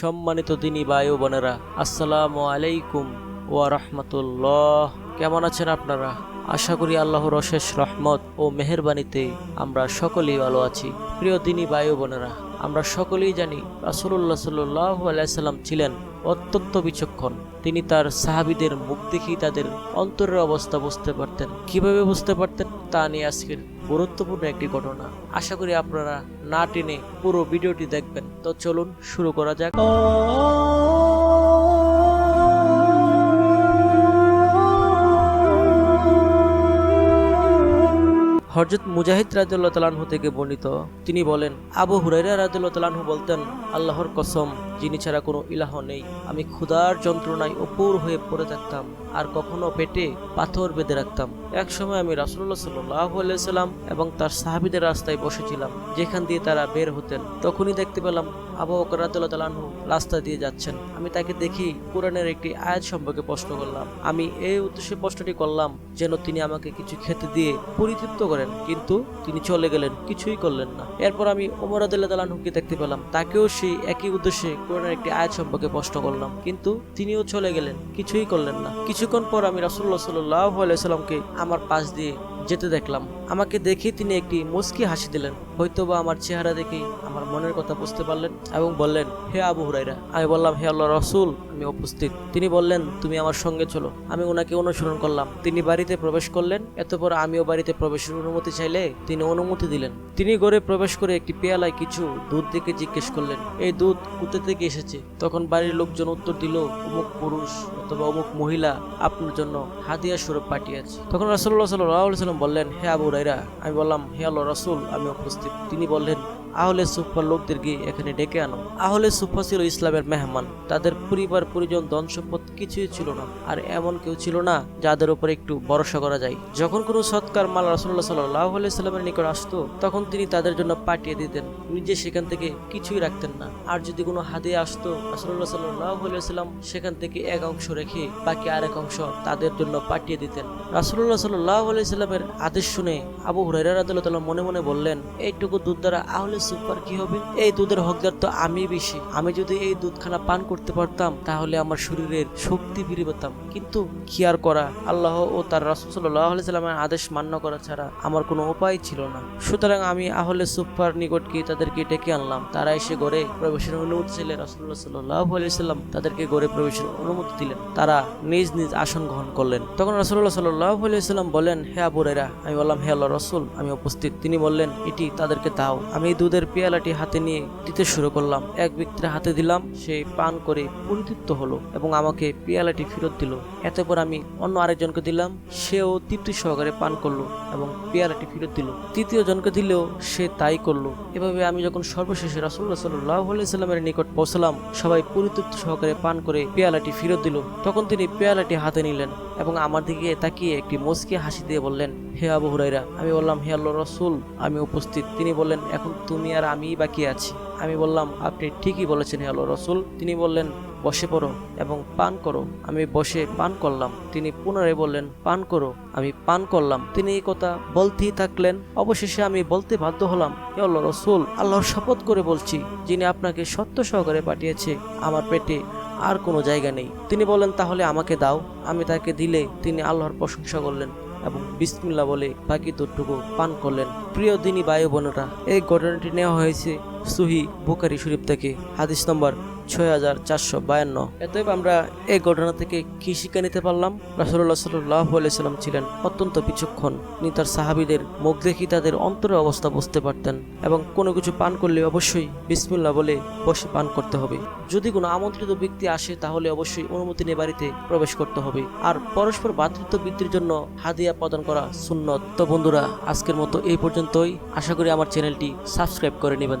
সম্মানিত দিনী বায়ু বোনেরা, আসসালামু আলাইকুম ওয়া রহমতুল্লাহ। কেমন আছেন আপনারা? আশা করি আল্লাহর অশেষ রহমত ও মেহরবানিতে আমরা সকলেই ভালো আছি। প্রিয় দিনী বায়ু বোনেরা আমরা সকলেই জানি রাসুল্লাহ সাল্লাহ আলাইসাল্লাম ছিলেন অত্যন্ত বিচক্ষণ। তিনি তার সাহাবিদের মুখ দেখেই তাদের অন্তরের অবস্থা বুঝতে পারতেন। কীভাবে বুঝতে পারতেন তা নিয়ে আজকের গুরুত্বপূর্ণ একটি ঘটনা। আশা করি আপনারা না টেনে পুরো ভিডিওটি দেখবেন। তো চলুন শুরু করা যাক। হরজত মুজাহিদ তালাহু থেকে বর্ণিত। তিনি বলেন আবু হুরাইরা তালাহু বলতেন আল্লাহর কসম। যিনি ছাড়া কোনো ইলাহ নেই। আমি ক্ষুধার যন্ত্রণায় অপুর হয়ে পড়ে থাকতাম আর কখনো পেটে পাথর বেঁধে রাখতাম। এক সময় আমি রাসুল্লাহ সাল্লাহ সাল্লাম এবং তার সাহাবিদের রাস্তায় বসেছিলাম, যেখান দিয়ে তারা বের হতেন। তখনই দেখতে পেলাম আবু তাআলা রাস্তা দিয়ে যাচ্ছেন। আমি তাকে দেখি কোরআনের একটি আয়াত সম্পর্কে প্রশ্ন করলাম। আমি এই উদ্দেশ্যে প্রশ্নটি করলাম যেন তিনি আমাকে কিছু খেতে দিয়ে পরিতৃপ্ত করেন, কিন্তু তিনি চলে গেলেন, কিছুই করলেন না। এরপর আমি ওমর রাদিয়াল্লাহু তাআলা আনহুকে দেখতে পেলাম। তাকেও সেই একই উদ্দেশ্যে কোরআনের একটি আয়াত সম্পর্কে প্রশ্ন করলাম। কিন্তু তিনিও চলে গেলেন, কিছুই করলেন না। কিছুক্ষণ পর আমি রাসুল্লাহ সাল্লাহ আলাইসাল্লামকে আমার পাশ দিয়ে যেতে দেখলাম। আমাকে দেখে তিনি একটি মুচকি হাসি দিলেন। হয়তোবা আমার চেহারা দেখে আমার মনের কথা বুঝতে পারলেন এবং বললেন, হে আবু হুরাইরা আমি বললাম, হে আল্লাহ রসুল, আমি উপস্থিত। তিনি বললেন, তুমি আমার সঙ্গে চলো। আমি ওনাকে অনুসরণ করলাম। তিনি বাড়িতে প্রবেশ করলেন। এতপর আমিও বাড়িতে প্রবেশের অনুমতি চাইলে তিনি অনুমতি দিলেন। তিনি ঘরে প্রবেশ করে একটি পেয়ালায় কিছু দুধ দেখে জিজ্ঞেস করলেন, এই দুধ কোথা থেকে এসেছে? তখন বাড়ির লোকজন উত্তর দিল, অমুক পুরুষ অথবা অমুক মহিলা আপনার জন্য হাদিয়া স্বরূপ পাঠিয়েছে তখন রাসুল্লাহ সাল্লাহ সাল্লাম বললেন হে আবু রাইরা আমি বললাম হে আল্লাহ রসুল আমি উপস্থিত। তিনি বললেন আহলে সুফার লোকদেরকে এখানে ডেকে আনো। আহলে সুফা ছিল ইসলামের মেহমান। তাদের পরিবার, পরিজন, ধন সম্পদ কিছুই ছিল না। আর এমন কেউ ছিল না যাদের উপর একটু ভরসা করা যায়। যখন কোনো সৎকার মাল রাসুল্লাহ সাল্লাহ সাল্লামের নিকট আসতো, তখন তিনি তাদের জন্য পাঠিয়ে দিতেন। নিজে সেখান থেকে কিছুই রাখতেন না। আর যদি কোনো হাদিয়া আসতো রাসুল্লাহ সাল্লাহ সাল্লাম সেখান থেকে এক অংশ রেখে বাকি আরেক অংশ তাদের জন্য পাঠিয়ে দিতেন। রাসুল্লাহ সাল্লাহ সাল্লামের আদেশ শুনে আবু হুরাইরা রাদিয়াল্লাহু মনে মনে বললেন, এইটুকু দুধ দ্বারা আহলে সুপার কি হবে? এই দুধের হকদার তো আমি বেশি। আমি যদি এই দুধখানা পান করতে পারতাম, তাহলে আমার শরীরের শক্তি ফিরে পেতাম। কিন্তু কি আর করা? আল্লাহ ও তার রাসুল সাল্লাহ সাল্লামের আদেশ মান্য করা ছাড়া আমার কোনো উপায় ছিল না। সুতরাং আমি আহলে সুপার নিকট গিয়ে তাদেরকে ডেকে আনলাম। তারা এসে ঘরে প্রবেশের অনুমতি ছিলে রাসুল্লাহ সাল্লাহ সাল্লাম তাদেরকে ঘরে প্রবেশের অনুমতি দিলেন। তারা নিজ নিজ আসন গ্রহণ করলেন। তখন রাসুল্লাহ সাল্লাহ সাল্লাম বলেন হে আবুরেরা আমি বললাম, হে আল্লাহ রসুল, আমি উপস্থিত। তিনি বললেন, এটি তাদেরকে দাও। আমি এই দুধের পেয়ালাটি হাতে নিয়ে দিতে শুরু করলাম। এক ব্যক্তির হাতে দিলাম, সে পান করে পরিতৃপ্ত হলো এবং আমাকে পেয়ালাটি ফেরত দিল। এতপর আমি অন্য আরেকজনকে দিলাম, সেও তৃপ্তি সহকারে পান করল এবং পেয়ালাটি ফেরত দিল। তৃতীয় জনকে দিলেও সে তাই করল। এভাবে আমি যখন সর্বশেষে রাসুল্লাহ সাল্লাহ সাল্লামের নিকট পৌঁছলাম, সবাই পরিতৃপ্ত সহকারে পান করে পেয়ালাটি ফেরত দিল। তখন তিনি পেয়ালাটি হাতে নিলেন এবং আমার দিকে তাকিয়ে একটি মুচকি হাসি দিয়ে বললেন, হে আবু হুরাইরা আমি বললাম, হে আল্লাহ রসুল, আমি উপস্থিত। তিনি বললেন, এখন তুমি আর আমিই বাকি আছি। আমি বললাম, আপনি ঠিকই বলেছেন হে আল্লাহ রসুল। তিনি বললেন, বসে পড়ো এবং পান করো। আমি বসে পান করলাম। তিনি পুনরায় বললেন, পান করো, আমি পান করলাম। তিনি এই কথা বলতেই থাকলেন। অবশেষে আমি বলতে বাধ্য হলাম, হে আল্লাহ রসুল, আল্লাহর শপথ করে বলছি, যিনি আপনাকে সত্য সহকারে পাঠিয়েছে, আমার পেটে আর কোনো জায়গা নেই। তিনি বলেন তাহলে আমাকে দাও। আমি তাকে দিলে তিনি আল্লাহর প্রশংসা করলেন। এবং বিসমিল্লা বলে বাকি দুধটুকু পান করলেন। প্রিয় দিনী বায়ু বোনেরা, এই ঘটনাটি নেওয়া হয়েছে সুহি বুকারি শরীফ থেকে হাদিস নম্বর ছয় হাজার চারশো বায়ান্ন। এতএব আমরা এই ঘটনা থেকে কি শিক্ষা নিতে পারলাম? রাসুল্লাহ সাল্লাহ সাল্লাম ছিলেন অত্যন্ত বিচক্ষণ। তিনি তার সাহাবিদের মুখ দেখি তাদের অন্তরের অবস্থা বুঝতে পারতেন এবং কোনো কিছু পান করলে অবশ্যই বিসমিল্লা বলে বসে পান করতে হবে। যদি কোনো আমন্ত্রিত ব্যক্তি আসে, তাহলে অবশ্যই অনুমতি নিয়ে বাড়িতে প্রবেশ করতে হবে। আর পরস্পর ভাতৃত্ব বৃদ্ধির জন্য হাদিয়া প্রদান করা সুন্নত। তো বন্ধুরা, আজকের মতো এই পর্যন্তই। আশা করি আমার চ্যানেলটি সাবস্ক্রাইব করে নেবেন।